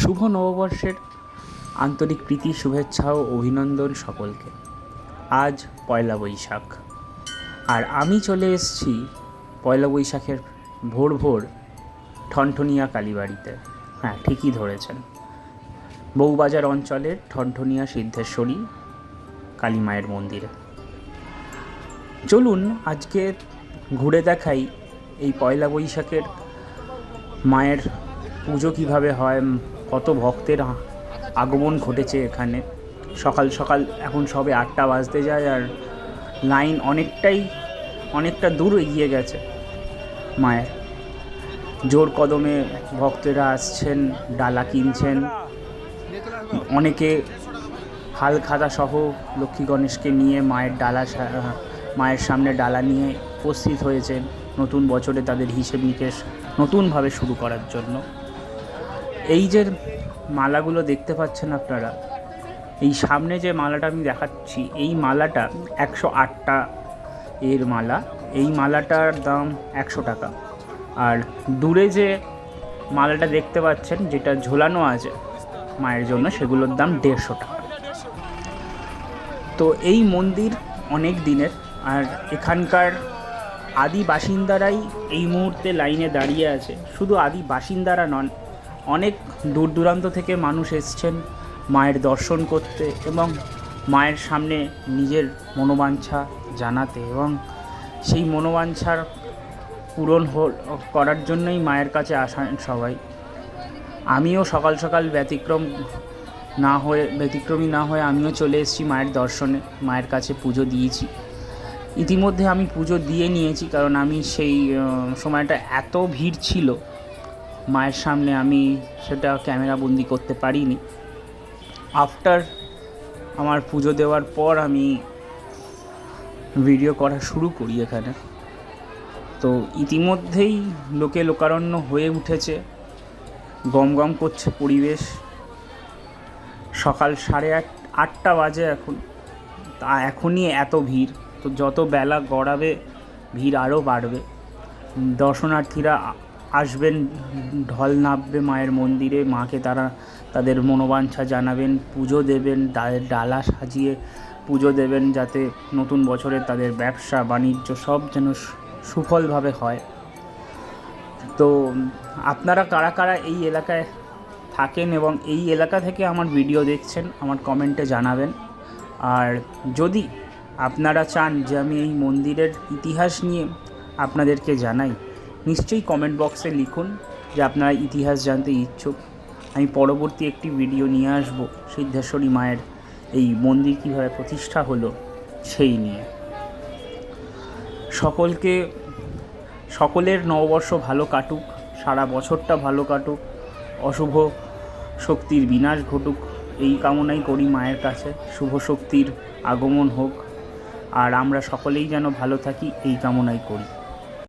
শুভ নববর্ষের আন্তরিক প্রীতি, শুভেচ্ছা ও অভিনন্দন সকলকে। আজ পয়লা বৈশাখ। আর আমি চলে এসেছি পয়লা বৈশাখের ভোর ভোর ঠনঠনিয়া কালীবাড়িতে। হ্যাঁ ঠিকই ধরেছেন। বউবাজার অঞ্চলের ঠনঠনিয়া সিদ্ধেশ্বরী কালী মায়ের মন্দিরে। চলুন আজকে ঘুরে দেখাই এই পয়লা বৈশাখের মায়ের পুজো কীভাবে হয় কত ভক্তের আগমন ঘটেছে এখানে। সকাল সকাল এখন সবে আটটা বাজতে যায় আর লাইন অনেকটাই, অনেকটা দূর এগিয়ে গেছে মায়ের। জোর কদমে ভক্তেরা আসছেন, ডালা কিনছেন। অনেকে হাল খাতা সহ লক্ষ্মী গণেশকে নিয়ে মায়ের ডালা মায়ের সামনে ডালা নিয়ে উপস্থিত হয়েছেন। নতুন বছরে তাদের হিসেব নিকেশ নতুনভাবে শুরু করার জন্য। এই যে মালাগুলো দেখতে পাচ্ছেন আপনারা, এই সামনে যে মালাটা আমি দেখাচ্ছি, এই মালাটা একশো আটটা এর মালা, এই মালাটার দাম একশো টাকা। আর দূরে যে মালাটা দেখতে পাচ্ছেন, যেটা ঝোলানো আছে মায়ের জন্য, সেগুলোর দাম দেড়শো টাকা। তো এই মন্দির অনেক দিনের, আর এখানকার আদি বাসিন্দারাই এই মুহূর্তে লাইনে দাঁড়িয়ে আছে। শুধু আদি বাসিন্দারা নন অনেক দূর দূরান্ত থেকে মানুষ এসছেন মায়ের দর্শন করতে এবং মায়ের সামনে নিজের মনোবাঞ্ছা জানাতে এবং সেই মনোবাঞ্ছার পূরণ করার জন্যই মায়ের কাছে আসেন সবাই। আমিও সকাল সকাল ব্যতিক্রম না হয়ে, ব্যতিক্রমী না হয়ে আমিও চলে এসেছি মায়ের দর্শনে, মায়ের কাছে পুজো দিয়েছি। ইতিমধ্যে আমি পুজো দিয়ে নিয়েছি কারণ আমি সেই সময়টা এত ভিড় ছিল মায়ের সামনে আমি সেটা ক্যামেরা বন্দি করতে পারিনি। আফটার আমার পুজো দেওয়ার পর আমি ভিডিও করা শুরু করি এখানে। তো ইতিমধ্যেই লোকে লোকারণ্য হয়ে উঠেছে। গম গম করছে পরিবেশ। সকাল সাড়ে আট, আটটা বাজে এখন। তা এখনই এত ভিড়। তো যত বেলা গড়াবে, ভিড় আরও বাড়বে। দর্শনার্থীরা আসবেন, ঢল নামবে মায়ের মন্দিরে, মাকে তারা তাদের মনোবাঞ্ছা জানাবেন, পুজো দেবেন ডালা সাজিয়ে পুজো দেবেন যাতে নতুন বছরে তাদের ব্যবসা, বাণিজ্য সব যেন সুফলভাবে হয়। তো আপনারা কারা কারা এই এলাকায় থাকেন এবং এই এলাকা থেকে আমার ভিডিও দেখছেন, আমার কমেন্টে জানাবেন। আর যদি আপনারা চান যে আমি এই মন্দিরের ইতিহাস নিয়ে আপনাদেরকে জানাই নিশ্চয়ই কমেন্ট বক্সে লিখুন যে আপনারা ইতিহাস জানতে ইচ্ছুক। আমি পরবর্তী একটি ভিডিও নিয়ে আসব সিদ্ধেশ্বরী মায়ের এই মন্দির কীভাবে প্রতিষ্ঠা হলো সেই নিয়ে। সকলকে, সকলের নববর্ষ ভালো কাটুক, সারা বছরটা ভালো কাটুক, অশুভ শক্তির বিনাশ ঘটুক, এই কামনাই করি মায়ের কাছে। শুভ শক্তির আগমন হোক, আর আমরা সকলেই যেন ভালো থাকি, এই কামনাই করি।